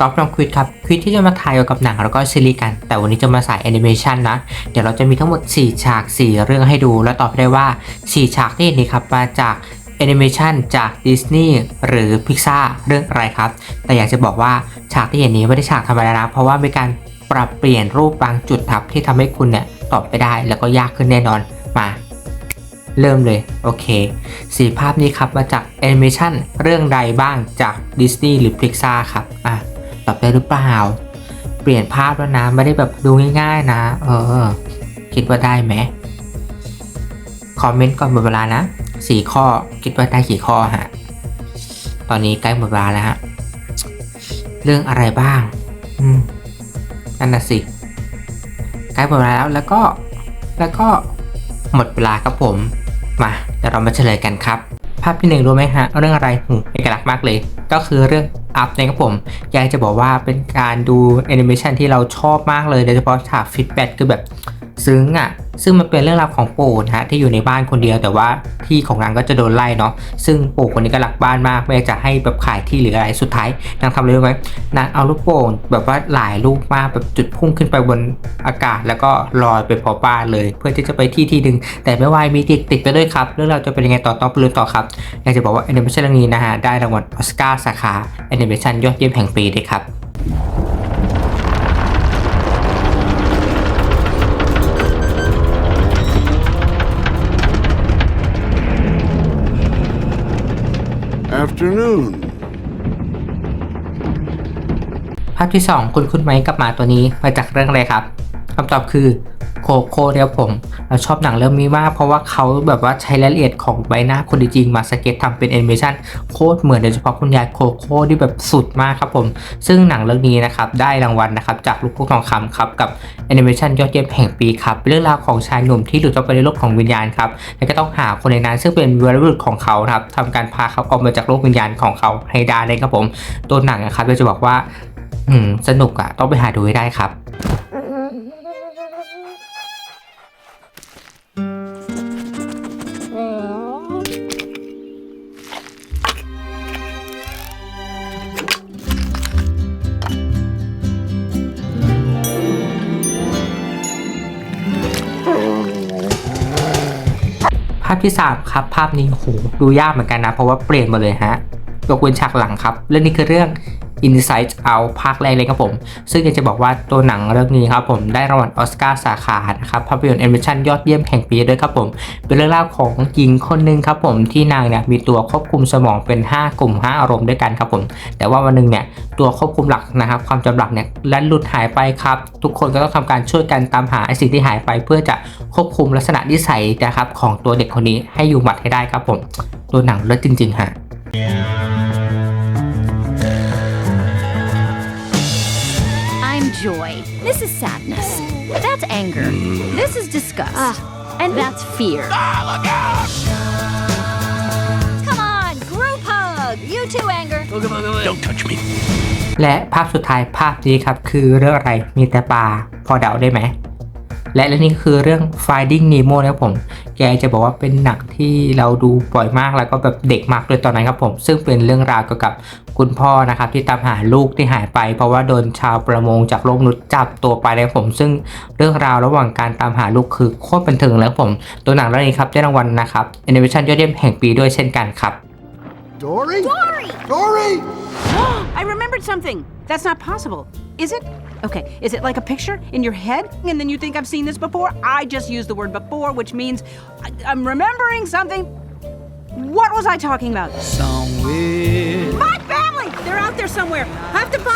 กอล์ฟน้องควิดครับควิดที่จะมาถ่ายเกี่ยวกับหนังแล้วก็ซีรีส์กัน แต่วันนี้จะมาสายแอนิเมชันนะ เดี๋ยวเราจะมีทั้งหมด 4 ฉาก 4 เรื่องให้ดู แล้วตอบได้ว่า 4 ฉากที่เห็นนี้ครับมาจากแอนิเมชันจากดิสนีย์หรือพิกซาเรื่องอะไรครับ แต่อยากจะบอกว่าฉากที่เห็นนี้ไม่ได้ฉากธรรมดานะเพราะว่ามีการปรับเปลี่ยนรูปบางจุดครับที่ทำให้คุณเนี่ยตอบไปได้แล้วก็ยากขึ้นแน่นอนมาเริ่มเลย โอเคสีภาพนี้ครับมาจากแอนิเมชันเรื่องใดบ้างจากดิสนีย์หรือ Pixar ครับอะ ตอบได้หรือเปล่า เปลี่ยนภาพแล้วนะ ไม่ได้แบบดูง่ายๆนะ เออ คิดว่าได้ไหมคอมเมนต์ก่อนหมดเวลานะสี่ข้อคิดว่าได้กี่ข้อฮะ ตอนนี้ใกล้หมดเวลาแล้วฮะ เรื่องอะไรบ้าง อืมนั่นน่ะสิใกล้หมดเวลาแล้วแล้วก็ แล้วก็หมดเวลาครับผม มาเดี๋ยวเรามาเฉลยกันครับ ภาพที่หนึ่งรู้ไหมฮะ เรื่องอะไรหูเอกลักษณ์มากเลย ก็คือเรื่องอัพนะครับผมอยากจะบอกว่าเป็นการดูแอนิเมชันที่เราชอบมากเลยโดยเฉพาะฉากฟีดแบ็คือแบบซึ้งอะ ซึ่งมันเป็นเรื่องราวของปู่นะฮะที่อยู่ในบ้านคนเดียวแต่ว่าที่ของนางก็จะโดนไล่เนาะซึ่งปู่คนนี้ก็รักบ้านมากไม่อยากจะให้แบบขายที่หรืออะไรสุดท้ายนางทำอะไรรู้ไหมนางเอาลูกโป่งแบบว่าหลายลูกมากแบบจุดพุ่งขึ้นไปบนอากาศ แล้วก็ลอยไปพอบ้านเลย เพื่อที่จะไปที่ที่หนึ่งแต่ไม่วายมีติดติดไปด้วยครับเรื่องราวจะเป็นยังไงต่อต้องไปลุ้นต่อครับอยากจะบอกว่าแอนิเมชันเรื่องนี้นะฮะได้รางวัลออสการ์สาขาแอนิเมชันยอดเยี่ยมแห่งปีด้วยครับ Afternoon. ภาพที่ 2 คุณคุณไหมกับหมาตัวนี้มาจากเรื่องอะไรครับคำตอบคือ โคโค่เดี่ยวผมเราชอบหนังเรื่องนี้มากเพราะว่าเขาแบบว่าใช้รายละเอียดของใบหน้าคนจริงมาสเก็ตทำเป็นแอนิเมชันโคตรเหมือนโดยเฉพาะคุณยายโคโค่ที่แบบสุดมากครับผม ซึ่งหนังเรื่องนี้นะครับได้รางวัลนะครับจากลูกทุ่งทองคำครับกับแอนิเมชันยอดเยี่ยมแห่งปีครับเรื่องราวของชายหนุ่มที่หลุดเข้าไปในโลกของวิญญาณครับและก็ต้องหาคนในนั้นซึ่งเป็นวีรบุรุษของเขาครับทำการพาเขาออกมาจากโลกวิญญาณของเขาให้ได้เลยครับผมตัวหนังนะครับเราจะบอกว่าสนุกอะต้องไปหาดูให้ได้ครับาพที่3ครับภาพนี้โหดูยากเหมือนกันนะ เพราะว่าเปลี่ยนหมาเลยฮะ ยกเว้นฉากหลังครับ เรื่องนี้คือเรื่อง Inside Out ภาคแรกเลยครับผม ซึ่งอยากจะบอกว่าตัวหนังเรื่องนี้ครับผมได้รางวัลออสการ์สาขานะครับภาพยนตร์แอนิเมชันยอดเยี่ยมแห่งปีด้วยครับผม เป็นเรื่องราวของหญิงคนหนึ่งครับผมที่นางเนี่ยมีตัวควบคุมสมองเป็น 5 กลุ่ม 5 อารมณ์ด้วยกันครับผม แต่ว่าวันหนึ่งเนี่ยตัวควบคุมหลักนะครับ ความจำหลักเนี่ยลันหลุดหายไปครับ ทุกคนก็ต้องทำการช่วยกันตามหาไอสิ่งที่หายไป เพื่อจะควบคุมลักษณะนิสัยนะครับของตัวเด็กคนนี้ให้อยู่หมัดให้ได้ครับผม ตัวหนังเลิศจริงๆฮะ is sadness. That's anger. This is disgust. and that's fear. Come on, group hug. You too, anger. Don't touch me. และภาพสุดท้ายภาพนี้ครับ คือเรื่องอะไรมีแต่ปลาพอเดาได้ไหม และเรื่องนี้ก็คือเรื่อง Finding Nemo นะครับผม แกจะบอกว่าเป็นหนังที่เราดูบ่อยมากแล้วก็แบบเด็กมากเลยตอนนั้นครับผม ซึ่งเป็นเรื่องราวเกี่ยวกับคุณพ่อนะครับที่ตามหาลูกที่หายไป เพราะว่าโดนชาวประมงจากโลกมนุษย์จับตัวไปนะครับผม ซึ่งเรื่องราวระหว่างการตามหาลูกคือโคตรบันเทิงแล้วครับผม ตัวหนังเรื่องนี้ครับได้รางวัลนะครับ Animation ยอดเยี่ยมแห่งปีด้วยเช่นกันครับ Dory? Dory! Dory! I remembered something. That's not possible. Is it? Okay, is it like a picture in your head? And then you think I've seen this before? I just used the word before, which means I, I'm remembering something. What was I talking about? Somewhere My family! They're out there somewhere. I have to find.